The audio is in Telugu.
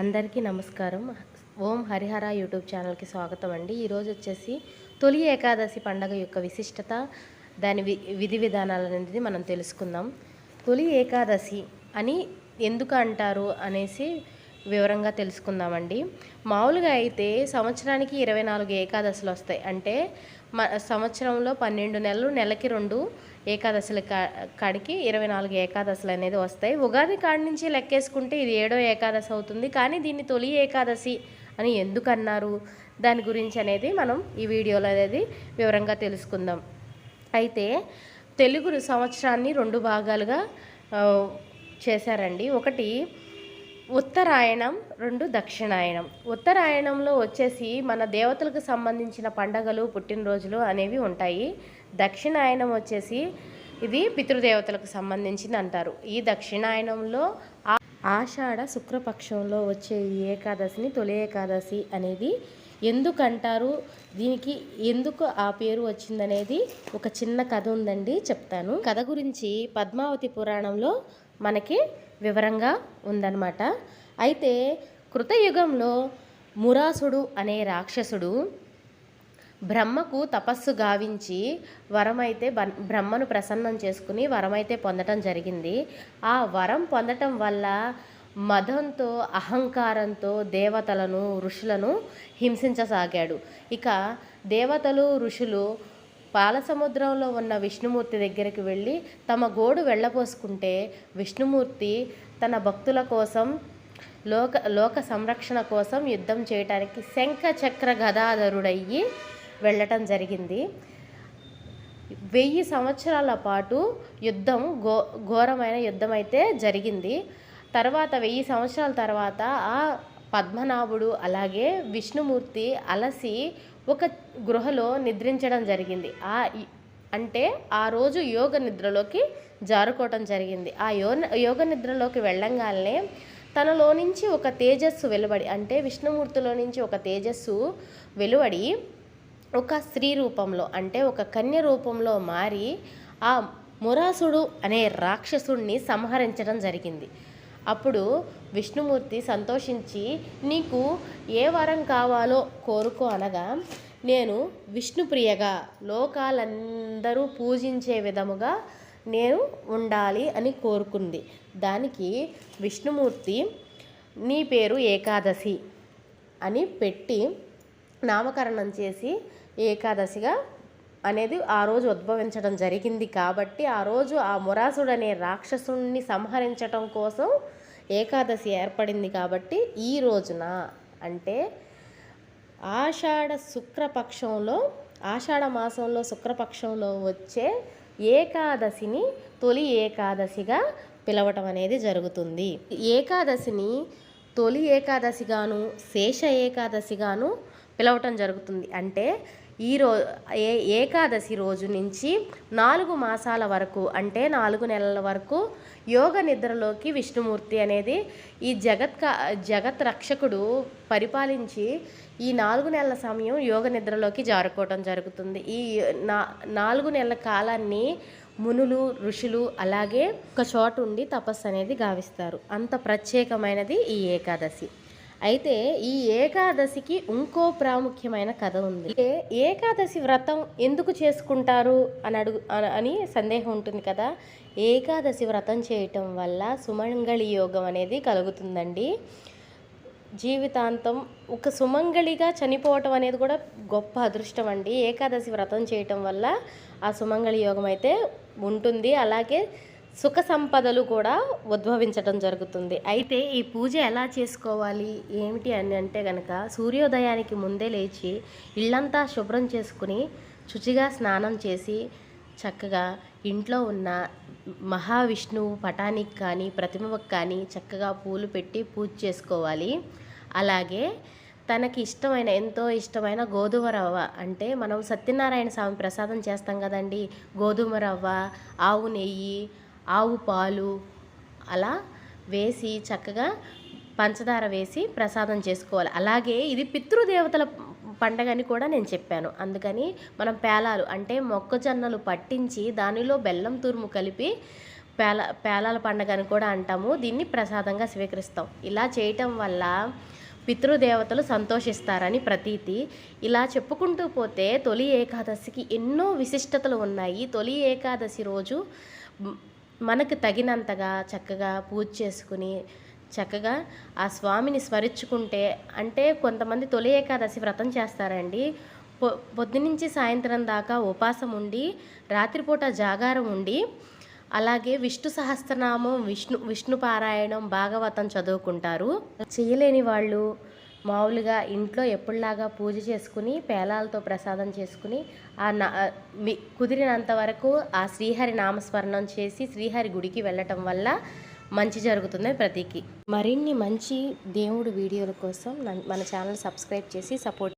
అందరికీ నమస్కారం. ఓం హరిహర యూట్యూబ్ ఛానల్కి స్వాగతం అండి. ఈరోజు వచ్చేసి తొలి ఏకాదశి పండగ యొక్క విశిష్టత దాని వి విధి విధానాలు అనేది మనం తెలుసుకుందాం. తొలి ఏకాదశి అని ఎందుకు అంటారు అనేసి వివరంగా తెలుసుకుందామండి. మామూలుగా అయితే సంవత్సరానికి ఇరవై నాలుగు ఏకాదశులు వస్తాయి. అంటే మ సంవత్సరంలో పన్నెండు నెలలు నెలకి రెండు ఏకాదశుల కా- కాడికి ఇరవై నాలుగు ఏకాదశులు అనేది వస్తాయి. ఉగాది కాడి నుంచి లెక్కేసుకుంటే ఇది ఏడో ఏకాదశి అవుతుంది. కానీ దీన్ని తొలి ఏకాదశి అని ఎందుకన్నారు? దాని గురించి అనేది మనం ఈ వీడియోలో అనేది వివరంగా తెలుసుకుందాం. అయితే తెలుగు సంవత్సరాన్ని రెండు భాగాలుగా చేశారండి. ఒకటి ఉత్తరాయణం రెండు దక్షిణాయనం ఉత్తరాయణంలో వచ్చేసి మన దేవతలకు సంబంధించిన పండగలు పుట్టినరోజులు అనేవి ఉంటాయి. దక్షిణాయనం వచ్చేసి ఇది పితృదేవతలకు సంబంధించింది అంటారు. ఈ దక్షిణాయనంలో ఆ- ఆషాఢ శుక్రపక్షంలో వచ్చే ఈ ఏకాదశిని తొలి ఏకాదశి అనేది ఎందుకు అంటారు దీనికి ఎందుకు ఆ పేరు వచ్చిందనేది ఒక చిన్న కథ ఉందండి చెప్తాను. కథ గురించి పద్మావతి పురాణంలో మనకి వివరంగా ఉందన్నమాట. అయితే కృతయుగంలో మురాసుడు అనే రాక్షసుడు బ్రహ్మకు తపస్సు గావించి వరమైతే బన్- బ్రహ్మను ప్రసన్నం చేసుకుని వరమైతే పొందటం జరిగింది. ఆ వరం పొందటం వల్ల మదంతో అహంకారంతో దేవతలను ఋషులను హింసించసాగాడు. ఇక దేవతలు ఋషులు పాలసముద్రంలో ఉన్న విష్ణుమూర్తి దగ్గరికి వెళ్ళి తమ గోడు వెళ్ళపోసుకుంటే విష్ణుమూర్తి తన భక్తుల కోసం లోక లోక సంరక్షణ కోసం యుద్ధం చేయటానికి శంఖ చక్ర గదాధరుడయ్యి వెళ్ళటం జరిగింది. వెయ్యి సంవత్సరాల పాటు యుద్ధం ఘో ఘోరమైన యుద్ధం అయితే జరిగింది. తర్వాత వెయ్యి సంవత్సరాల తర్వాత ఆ పద్మనాభుడు అలాగే విష్ణుమూర్తి అలసి ఒక గృహలో నిద్రించడం జరిగింది. ఆ అంటే ఆ రోజు యోగ నిద్రలోకి జారుకోవటం జరిగింది. ఆ యో యోగ నిద్రలోకి వెళ్ళంగానే తనలో నుంచి ఒక తేజస్సు వెలువడి అంటే విష్ణుమూర్తిలో నుంచి ఒక తేజస్సు వెలువడి ఒక స్త్రీ రూపంలో అంటే ఒక కన్య రూపంలో మారి ఆ మురాసుడు అనే రాక్షసుడిని సంహరించడం జరిగింది. అప్పుడు విష్ణుమూర్తి సంతోషించి నీకు ఏ వరం కావాలో కోరుకో అనగా నేను విష్ణుప్రియగా లోకాలందరూ పూజించే విధముగా నేను ఉండాలి అని కోరుకుంది. దానికి విష్ణుమూర్తి నీ పేరు ఏకాదశి అని పెట్టి నామకరణం చేసి ఏకాదశిగా అనేది ఆ రోజు ఉద్భవించడం జరిగింది కాబట్టి ఆ రోజు ఆ మురాసుడు అనే సంహరించటం కోసం ఏకాదశి ఏర్పడింది కాబట్టి ఈ రోజున అంటే ఆషాఢ శుక్రపక్షంలో ఆషాఢ మాసంలో శుక్రపక్షంలో వచ్చే ఏకాదశిని తొలి ఏకాదశిగా పిలవటం అనేది జరుగుతుంది. ఏకాదశిని తొలి ఏకాదశిగాను శేష ఏకాదశిగాను పిలవటం జరుగుతుంది. అంటే ఈ రో ఏ ఏకాదశి రోజు నుంచి నాలుగు మాసాల వరకు అంటే నాలుగు నెలల వరకు యోగ నిద్రలోకి విష్ణుమూర్తి అనేది ఈ జగత్ జగత్ రక్షకుడు పరిపాలించి ఈ నాలుగు నెలల సమయం యోగ నిద్రలోకి జారుకోవటం జరుగుతుంది. ఈ నా నాలుగు నెలల కాలాన్ని మునులు ఋషులు అలాగే ఒక చోట ఉండి తపస్సు అనేది గావిస్తారు. అంత ప్రత్యేకమైనది ఈ ఏకాదశి. అయితే ఈ ఏకాదశికి ఇంకో ప్రాముఖ్యమైన కథ ఉంది. అంటే ఏకాదశి వ్రతం ఎందుకు చేసుకుంటారు అని అడుగు అని సందేహం ఉంటుంది కదా. ఏకాదశి వ్రతం చేయటం వల్ల సుమంగళి యోగం అనేది కలుగుతుందండి. జీవితాంతం ఒక సుమంగళిగా చనిపోవటం అనేది కూడా గొప్ప అదృష్టం అండి. ఏకాదశి వ్రతం చేయటం వల్ల ఆ సుమంగళి యోగం అయితే ఉంటుంది. అలాగే సుఖ సంపదలు కూడా ఉద్భవించడం జరుగుతుంది. అయితే ఈ పూజ ఎలా చేసుకోవాలి? ఏమిటి అని అంటే కనుక సూర్యోదయానికి ముందే లేచి ఇళ్ళంతా శుభ్రం చేసుకుని శుచిగా స్నానం చేసి చక్కగా ఇంట్లో ఉన్న మహావిష్ణువు పటానికి కానీ ప్రతిమకు కానీ చక్కగా పూలు పెట్టి పూజ చేసుకోవాలి. అలాగే తనకి ఇష్టమైన ఎంతో ఇష్టమైన గోధుమ రవ్వ అంటే మనం సత్యనారాయణ స్వామి ప్రసాదం చేస్తాం కదండి. గోధుమ రవ్వ ఆవు నెయ్యి ఆవు పాలు అలా వేసి చక్కగా పంచదార వేసి ప్రసాదం చేసుకోవాలి. అలాగే ఇది పితృదేవతల పండగ అని కూడా నేను చెప్పాను. అందుకని మనం పేలాలు అంటే మొక్కజొన్నలు పట్టించి దానిలో బెల్లం తురుము కలిపి పేల పేలాల పండగ అని కూడా అంటాము. దీన్ని ప్రసాదంగా స్వీకరిస్తాం. ఇలా చేయటం వల్ల పితృదేవతలు సంతోషిస్తారని ప్రతీతి. ఇలా చెప్పుకుంటూ పోతే తొలి ఏకాదశికి ఎన్నో విశిష్టతలు ఉన్నాయి. తొలి ఏకాదశి రోజు మనకు తగినంతగా చక్కగా పూజ చేసుకుని చక్కగా ఆ స్వామిని స్మరించుకుంటే అంటే కొంతమంది తొలి ఏకాదశి వ్రతం చేస్తారండి. పొ పొద్దునుంచి సాయంత్రం దాకా ఉపాసం ఉండి రాత్రిపూట జాగారం ఉండి అలాగే విష్ణు సహస్రనామం విష్ణు విష్ణు పారాయణం భాగవతం చదువుకుంటారు. చేయలేని వాళ్ళు మామూలుగా ఇంట్లో ఎప్పుడులాగా పూజ చేసుకుని పేలాలతో ప్రసాదం చేసుకుని ఆ నా మీ కుదిరినంత వరకు ఆ శ్రీహరి నామస్మరణం చేసి శ్రీహరి గుడికి వెళ్ళటం వల్ల మంచి జరుగుతుంది ప్రతికి. మరిన్ని మంచి దేవుడు వీడియోల కోసం మన ఛానల్ సబ్స్క్రైబ్ చేసి సపోర్ట్